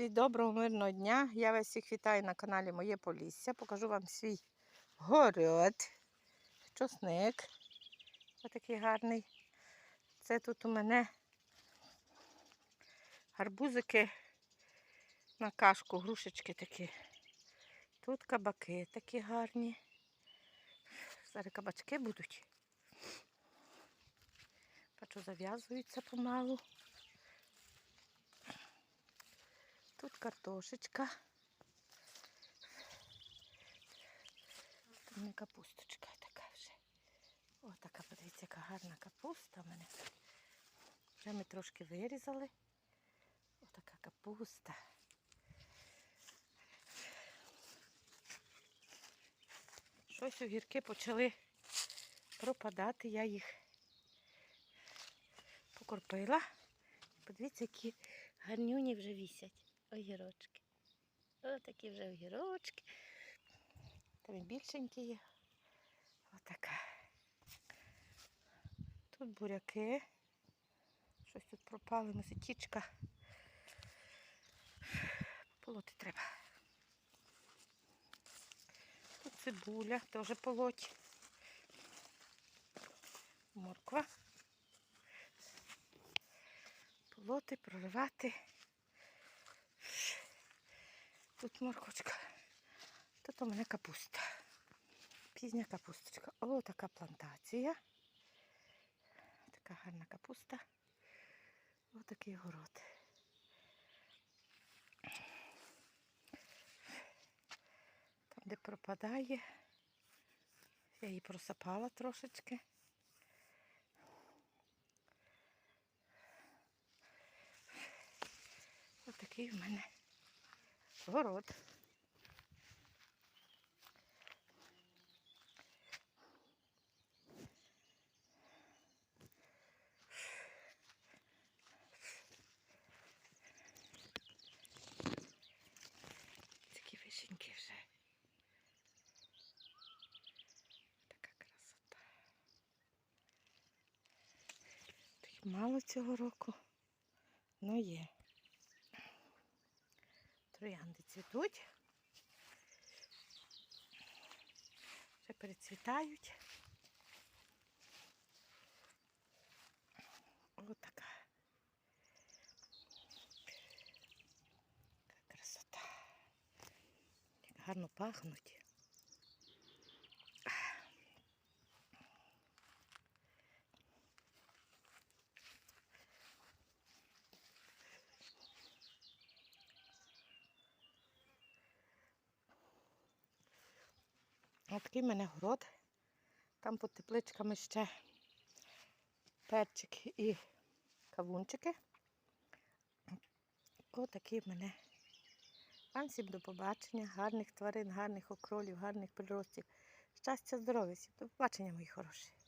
Всі доброго, мирного дня. Я вас всіх вітаю на каналі Моє Полісся. Покажу вам свій город. Чосник. Отакий гарний. Це тут у мене гарбузики на кашку, грушечки такі. Тут кабаки такі гарні. Зараз кабачки будуть. Бачу, зав'язуються помалу. Тут картошечка. Тут не капусточка така вже. О, така, подивіться, яка гарна капуста в мене. Вже ми трошки вирізали. Отака капуста. Щось огірки почали пропадати. Я їх покорпила. Подивіться, які гарнюні вже вісять огірочки. Ось такі вже огірочки. Там і більшенькі є. Отака. Тут буряки. Щось тут пропало, месетічка. Полоти треба. Тут цибуля, теж полоть. Морква. Полоти, проливати. Тут моркочка. Тут у мене капуста. Пізня капусточка. О, така плантація. Така гарна капуста. Ось такий город. Там, де пропадає, я її просапала трошечки. Ось такий в мене город. Такі вишеньки вже. Така красота. Так мало цього року, але є. Троянди цвітуть. Вже перецвітають. Ось така. Така красота. Як гарно пахнуть. Ось такий в мене город. Там під тепличками ще перчик і кавунчики. Отакий в мене. Вам всім до побачення, гарних тварин, гарних окролів, гарних приростів. Щастя, здоров'я всім. До побачення, мої хороші.